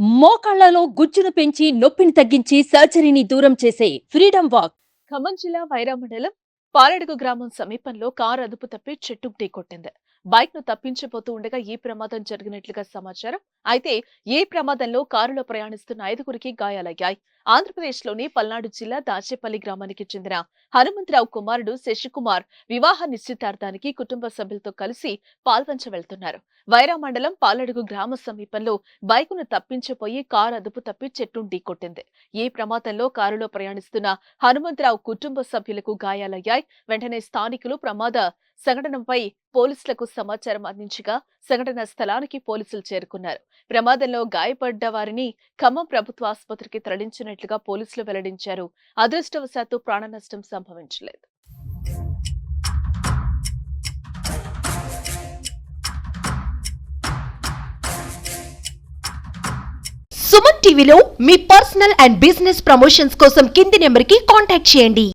మోకాళ్ళలో గుజ్జును పెంచి నొప్పిని తగ్గించి సర్జరీని దూరం చేసే ఫ్రీడమ్ వాక్. ఖమ్మం జిల్లా వైరా మండలం పాలడుగు గ్రామం సమీపంలో కారు అదుపు తప్పి చెట్టుకు ఢీకొట్టింది. బైక్ను తప్పించిపోతూ ఉండగా ఈ ప్రమాదం జరిగినట్లుగా సమాచారం అయితే ఈ ప్రమాదంలో కారులో ప్రయాణిస్తున్న ఐదుగురికి గాయాలయ్యాయి. ఆంధ్రప్రదేశ్లోని పల్నాడు జిల్లా దాచేపల్లి గ్రామానికి చెందిన హనుమంతరావు కుమారుడు శశికుమార్ వివాహ నిశ్చితార్థానికి కుటుంబ సభ్యులతో కలిసి పాల్వంచ వెళ్తున్నారు. వైరా మండలం పాలడుగు గ్రామ సమీపంలో బైకును తప్పించపోయి కారు అదుపు తప్పి చెట్టు ఢీకొట్టింది. ఈ ప్రమాదంలో కారులో ప్రయాణిస్తున్న హనుమంతరావు కుటుంబ సభ్యులకు గాయాలయ్యాయి. వెంటనే స్థానికులు ప్రమాద సంఘటనపై పోలీసులకు సమాచారం అందించగా సంఘటన స్థలానికి పోలీసులు చేరుకున్నారు. ప్రమాదంలో గాయపడ్డ వారిని ఖమ్మం ప్రభుత్వ ఆసుపత్రికి తరలించినట్లుగా పోలీసులు వెల్లడించారు. అదృష్టవశాత్తు ప్రాణ నష్టం సంభవించలేదు. సుమన్ టీవీలో మీ పర్సనల్ అండ్ బిజినెస్ ప్రమోషన్స్ కోసం కింది నెంబర్కి కాంటాక్ట్ చేయండి.